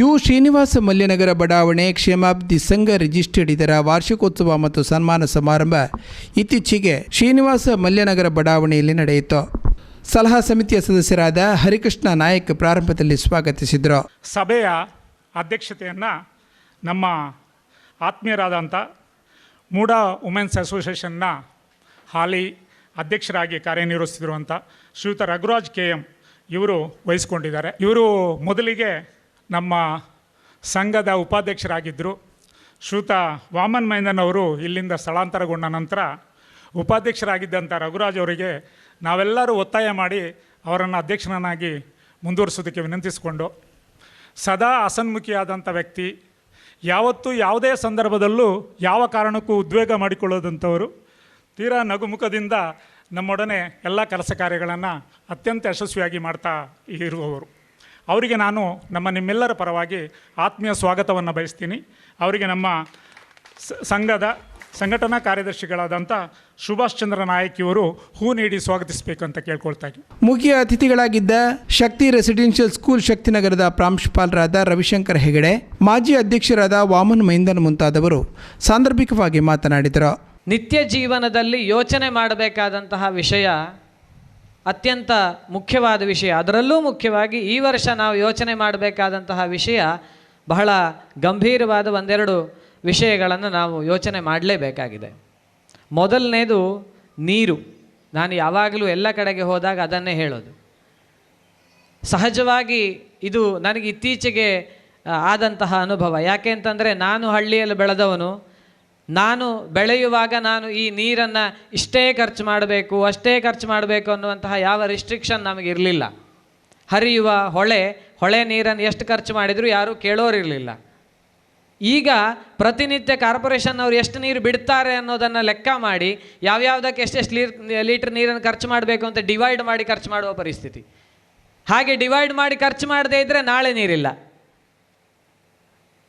You Srinivasa ಮಲ್ಯನಗರ ಬಡಾವಣೆ ಕ್ಷೇಮಾಭಿ ಸಂಘ registered ಇದರ ವಾರ್ಷಿಕೋತ್ಸವ ಮತ್ತು ಸನ್ಮಾನ ಸಮಾರಂಭ ಇತ್ತೀಚೆಗೆ ಶ್ರೀನಿವಾಸ ಮಲ್ಯನಗರ ಬಡಾವಣೆಯಲ್ಲಿ ನಡೆಯಿತು. ಸಲಹಾ ಸಮಿತಿಯ ಸದಸ್ಯರಾದ ಹರಿಕೃಷ್ಣ ನಾಯಕ್ ಪ್ರಾರಂಭದಲ್ಲಿ ಸ್ವಾಗತಿಸಿದರು. ಸಭೆಯ ಅಧ್ಯಕ್ಷತೆಯನ್ನು ನಮ್ಮ ಆತ್ಮೀಯರಾದಂಥ ಮೂಡಾ ವುಮೆನ್ಸ್ ಅಸೋಸಿಯೇಷನ್ನ ಹಾಲಿ ಅಧ್ಯಕ್ಷರಾಗಿ ಕಾರ್ಯನಿರ್ವಹಿಸ್ತಿರುವಂಥ ಶ್ರೀಯುತ ರಘುರಾಜ್ ಕೆ ಎಂ ಇವರು ವಹಿಸ್ಕೊಂಡಿದ್ದಾರೆ. ಇವರು ಮೊದಲಿಗೆ ನಮ್ಮ ಸಂಘದ ಉಪಾಧ್ಯಕ್ಷರಾಗಿದ್ದರು ಶ್ರೂತ ವಾಮನ್ ಮೈಂದನ್ ಅವರು ಇಲ್ಲಿಂದ ಸ್ಥಳಾಂತರಗೊಂಡ ನಂತರ ಉಪಾಧ್ಯಕ್ಷರಾಗಿದ್ದಂಥ ರಘುರಾಜ್ ಅವರಿಗೆ ನಾವೆಲ್ಲರೂ ಒತ್ತಾಯ ಮಾಡಿ ಅವರನ್ನು ಅಧ್ಯಕ್ಷರನ್ನಾಗಿ ಮುಂದುವರಿಸೋದಕ್ಕೆ ವಿನಂತಿಸಿಕೊಂಡು, ಸದಾ ಅಸನ್ಮುಖಿಯಾದಂಥ ವ್ಯಕ್ತಿ, ಯಾವತ್ತೂ ಯಾವುದೇ ಸಂದರ್ಭದಲ್ಲೂ ಯಾವ ಕಾರಣಕ್ಕೂ ಉದ್ವೇಗ ಮಾಡಿಕೊಳ್ಳೋದಂಥವರು, ತೀರಾ ನಗುಮುಖದಿಂದ ನಮ್ಮೊಡನೆ ಎಲ್ಲ ಕೆಲಸ ಕಾರ್ಯಗಳನ್ನು ಅತ್ಯಂತ ಯಶಸ್ವಿಯಾಗಿ ಮಾಡ್ತಾ ಇರುವವರು. ಅವರಿಗೆ ನಾನು ನಮ್ಮ ನಿಮ್ಮೆಲ್ಲರ ಪರವಾಗಿ ಆತ್ಮೀಯ ಸ್ವಾಗತವನ್ನು ಬಯಸ್ತೀನಿ. ಅವರಿಗೆ ನಮ್ಮ ಸಂಘದ ಸಂಘಟನಾ ಕಾರ್ಯದರ್ಶಿಗಳಾದಂಥ ಸುಭಾಷ್ ಚಂದ್ರ ನಾಯಕ್ ಇವರು ಹೂ ನೀಡಿ ಸ್ವಾಗತಿಸಬೇಕು ಅಂತ ಕೇಳ್ಕೊಳ್ತಾ ಇದ್ದೀನಿ. ಮುಖ್ಯ ಅತಿಥಿಗಳಾಗಿದ್ದ ಶಕ್ತಿ ರೆಸಿಡೆನ್ಷಿಯಲ್ ಸ್ಕೂಲ್ ಶಕ್ತಿನಗರದ ಪ್ರಾಂಶುಪಾಲರಾದ ರವಿಶಂಕರ್ ಹೆಗಡೆ ಮಾಜಿ ಅಧ್ಯಕ್ಷರಾದ ವಾಮನ್ ಮೈಂದನ್ ಮುಂತಾದವರು ಸಾಂದರ್ಭಿಕವಾಗಿ ಮಾತನಾಡಿದರು. ನಿತ್ಯ ಜೀವನದಲ್ಲಿ ಯೋಚನೆ ಮಾಡಬೇಕಾದಂತಹ ವಿಷಯ ಅತ್ಯಂತ ಮುಖ್ಯವಾದ ವಿಷಯ. ಅದರಲ್ಲೂ ಮುಖ್ಯವಾಗಿ ಈ ವರ್ಷ ನಾವು ಯೋಚನೆ ಮಾಡಬೇಕಾದಂತಹ ವಿಷಯ ಬಹಳ ಗಂಭೀರವಾದ ಒಂದೆರಡು ವಿಷಯಗಳನ್ನು ನಾವು ಯೋಚನೆ ಮಾಡಲೇಬೇಕಾಗಿದೆ. ಮೊದಲನೇದು ನೀರು. ನಾನು ಯಾವಾಗಲೂ ಎಲ್ಲ ಕಡೆಗೆ ಹೋದಾಗ ಅದನ್ನೇ ಹೇಳೋದು. ಸಹಜವಾಗಿ ಇದು ನನಗೆ ಇತ್ತೀಚೆಗೆ ಆದಂತಹ ಅನುಭವ. ಯಾಕೆ ಅಂತಂದರೆ ನಾನು ಹಳ್ಳಿಯಲ್ಲಿ ಬೆಳೆದವನು ನಾನು ಬೆಳೆಯುವಾಗ ನಾನು ಈ ನೀರನ್ನು ಇಷ್ಟೇ ಖರ್ಚು ಮಾಡಬೇಕು, ಅಷ್ಟೇ ಖರ್ಚು ಮಾಡಬೇಕು ಅನ್ನುವಂತಹ ಯಾವ ರಿಸ್ಟ್ರಿಕ್ಷನ್ ನಮಗಿರಲಿಲ್ಲ. ಹರಿಯುವ ಹೊಳೆ ಹೊಳೆ ನೀರನ್ನು ಎಷ್ಟು ಖರ್ಚು ಮಾಡಿದರೂ ಯಾರೂ ಕೇಳೋರಿರಲಿಲ್ಲ. ಈಗ ಪ್ರತಿನಿತ್ಯ ಕಾರ್ಪೊರೇಷನ್ ಅವರು ಎಷ್ಟು ನೀರು ಬಿಡ್ತಾರೆ ಅನ್ನೋದನ್ನು ಲೆಕ್ಕ ಮಾಡಿ ಯಾವ್ಯಾವುದಕ್ಕೆ ಎಷ್ಟೆಷ್ಟು ಲೀರ್, ಲೀಟ್ರ್ ನೀರನ್ನು ಖರ್ಚು ಮಾಡಬೇಕು ಅಂತ ಡಿವೈಡ್ ಮಾಡಿ ಖರ್ಚು ಮಾಡುವ ಪರಿಸ್ಥಿತಿ. ಹಾಗೆ ಡಿವೈಡ್ ಮಾಡಿ ಖರ್ಚು ಮಾಡದೇ ಇದ್ದರೆ ನಾಳೆ ನೀರಿಲ್ಲ.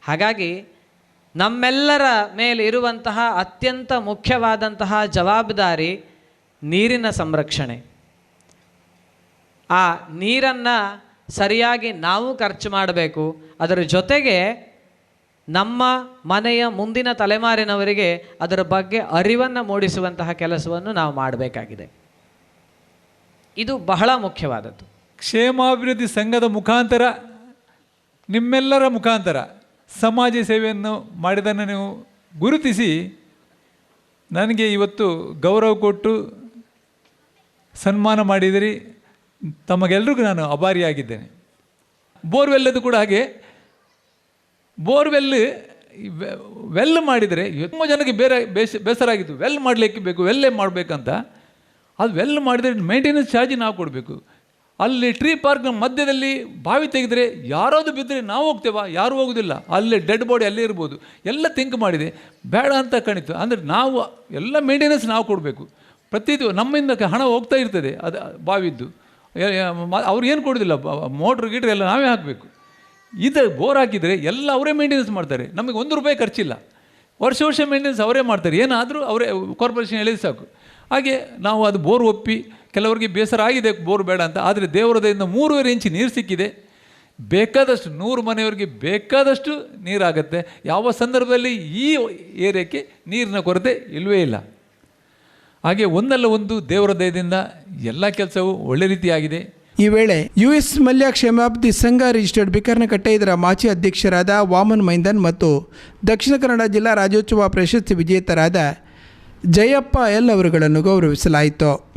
ಹಾಗಾಗಿ ನಮ್ಮೆಲ್ಲರ ಮೇಲೆ ಇರುವಂತಹ ಅತ್ಯಂತ ಮುಖ್ಯವಾದಂತಹ ಜವಾಬ್ದಾರಿ ನೀರಿನ ಸಂರಕ್ಷಣೆ. ಆ ನೀರನ್ನು ಸರಿಯಾಗಿ ನಾವು ಖರ್ಚು ಮಾಡಬೇಕು. ಅದರ ಜೊತೆಗೆ ನಮ್ಮ ಮನೆಯ ಮುಂದಿನ ತಲೆಮಾರಿನವರಿಗೆ ಅದರ ಬಗ್ಗೆ ಅರಿವನ್ನು ಮೂಡಿಸುವಂತಹ ಕೆಲಸವನ್ನು ನಾವು ಮಾಡಬೇಕಾಗಿದೆ. ಇದು ಬಹಳ ಮುಖ್ಯವಾದದ್ದು. ಕ್ಷೇಮಾಭಿವೃದ್ಧಿ ಸಂಘದ ಮುಖಾಂತರ, ನಿಮ್ಮೆಲ್ಲರ ಮುಖಾಂತರ. ಸಮಾಜ ಸೇವೆಯನ್ನು ಮಾಡಿದ್ದನ್ನು ನೀವು ಗುರುತಿಸಿ, ನನಗೆ ಇವತ್ತು ಗೌರವ ಕೊಟ್ಟು ಸನ್ಮಾನ ಮಾಡಿದಿರಿ. ತಮಗೆಲ್ರಿಗೂ ನಾನು ಅಭಾರಿಯಾಗಿದ್ದೇನೆ. ಬೋರ್ವೆಲ್ಲದು ಕೂಡ ಹಾಗೆ. ಬೋರ್ವೆಲ್ ವೆಲ್ ಮಾಡಿದರೆ ತುಂಬ ಜನಕ್ಕೆ ಬೇರೆ ಬೇಸ ಬೇಸರ ಆಗಿತ್ತು. ವೆಲ್ ಮಾಡಲಿಕ್ಕೆ ಬೇಕು, ವೆಲ್ಲೇ ಮಾಡಬೇಕಂತ. ಅದು ವೆಲ್ ಮಾಡಿದರೆ ಮೇಂಟೆನೆನ್ಸ್ ಚಾರ್ಜ್ ನಾವು ಕೊಡಬೇಕು. ಅಲ್ಲಿ ಟ್ರೀ ಪಾರ್ಕ್ನ ಮಧ್ಯದಲ್ಲಿ ಬಾವಿ ತೆಗೆದರೆ ಯಾರಾದ್ರು ಬಿದ್ದರೆ ನಾವು ಹೋಗ್ತೇವ? ಯಾರೂ ಹೋಗೋದಿಲ್ಲ. ಅಲ್ಲೇ ಡೆಡ್ ಬಾಡಿ ಅಲ್ಲೇ ಇರ್ಬೋದು. ಎಲ್ಲ ಥಿಂಕ್ ಮಾಡಿದೆ. ಬೇಡ ಅಂತ ಕಣಿತು ಅಂದರೆ ನಾವು, ಎಲ್ಲ ಮೇಂಟೆನೆನ್ಸ್ ನಾವು ಕೊಡಬೇಕು. ಪ್ರತಿದಿ ನಮ್ಮಿಂದ ಹಣ ಹೋಗ್ತಾ ಇರ್ತದೆ ಅದು, ಬಾವಿದ್ದು. ಅವ್ರು ಏನು ಕೊಡೋದಿಲ್ಲ? ಮೋಟ್ರ್, ಗೀಟ್ರ್ ಎಲ್ಲ ನಾವೇ ಹಾಕಬೇಕು. ಇದು ಬೋರ್ ಹಾಕಿದರೆ ಎಲ್ಲ ಅವರೇ ಮೇಂಟೆನೆನ್ಸ್ ಮಾಡ್ತಾರೆ. ನಮಗೆ ಒಂದು ರೂಪಾಯಿ ಖರ್ಚಿಲ್ಲ. ವರ್ಷ ವರ್ಷ ಮೇಂಟೆನೆನ್ಸ್ ಅವರೇ ಮಾಡ್ತಾರೆ. ಏನಾದರೂ ಅವರೇ ಕಾರ್ಪೊರೇಷನ್ ಹೇಳಿದ್ರೆ ಸಾಕು. ಹಾಗೆ ನಾವು ಅದು ಬೋರ್ ಒಪ್ಪಿ ಕೆಲವರಿಗೆ ಬೇಸರ ಆಗಿದೆ, ಬೋರ್ ಬೇಡ ಅಂತ. ಆದರೆ ದೇವರದಿಂದ ಮೂರುವರೆ ಇಂಚು ನೀರು ಸಿಕ್ಕಿದೆ. ಬೇಕಾದಷ್ಟು ನೂರು ಮನೆಯವರಿಗೆ ಬೇಕಾದಷ್ಟು ನೀರಾಗತ್ತೆ. ಯಾವ ಸಂದರ್ಭದಲ್ಲಿ ಈ ಏರಿಯಾಕ್ಕೆ ನೀರಿನ ಕೊರತೆ ಇಲ್ಲವೇ ಇಲ್ಲ. ಹಾಗೆ ಒಂದಲ್ಲ ಒಂದು ದೇವರ ದಯದಿಂದ ಎಲ್ಲ ಕೆಲಸವೂ ಒಳ್ಳೆ ರೀತಿಯಾಗಿದೆ. ಈ ವೇಳೆ ಯು ಎಸ್ ಮಲ್ಯ ಕ್ಷೇಮಾಭಿವೃದ್ಧಿ ಸಂಘ ರಿಜಿಸ್ಟರ್ಡ್ ಬಿಕರ್ನಕಟ್ಟೆ ಇದರ ಮಾಜಿ ಅಧ್ಯಕ್ಷರಾದ ವಾಮನ್ ಮೈಂದನ್ ಮತ್ತು ದಕ್ಷಿಣ ಕನ್ನಡ ಜಿಲ್ಲಾ ರಾಜ್ಯೋತ್ಸವ ಪ್ರಶಸ್ತಿ ವಿಜೇತರಾದ ಜಯಪ್ಪ ಎಲ್ ಅವರುಗಳನ್ನು ಗೌರವಿಸಲಾಯಿತು.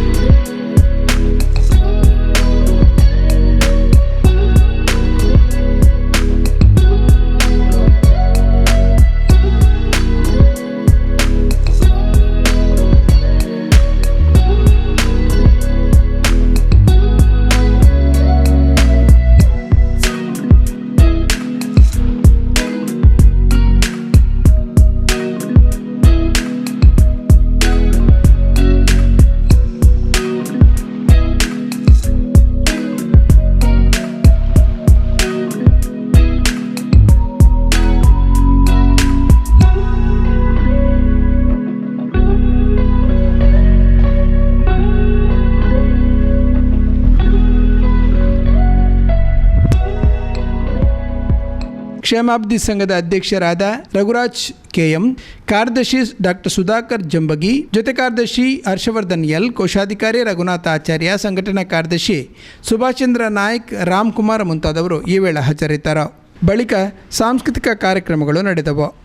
ಕ್ಷೇಮಾಬ್ದಿ ಸಂಘದ ಅಧ್ಯಕ್ಷರಾದ ರಘುರಾಜ್ ಕೆಎಂ, ಕಾರ್ಯದರ್ಶಿ ಡಾಕ್ಟರ್ ಸುಧಾಕರ್ ಜಂಬಗಿ, ಜೊತೆ ಕಾರ್ಯದರ್ಶಿ ಹರ್ಷವರ್ಧನ್ ಎಲ್, ಕೋಶಾಧಿಕಾರಿ ರಘುನಾಥ ಆಚಾರ್ಯ, ಸಂಘಟನಾ ಕಾರ್ಯದರ್ಶಿ ಸುಭಾಷ್ ಚಂದ್ರ ನಾಯ್ಕ್ ರಾಮ್ಕುಮಾರ್ ಮುಂತಾದವರು ಈ ವೇಳೆ ಹಾಜರಿದ್ದರು. ಬಳಿಕ ಸಾಂಸ್ಕೃತಿಕ ಕಾರ್ಯಕ್ರಮಗಳು ನಡೆದವು.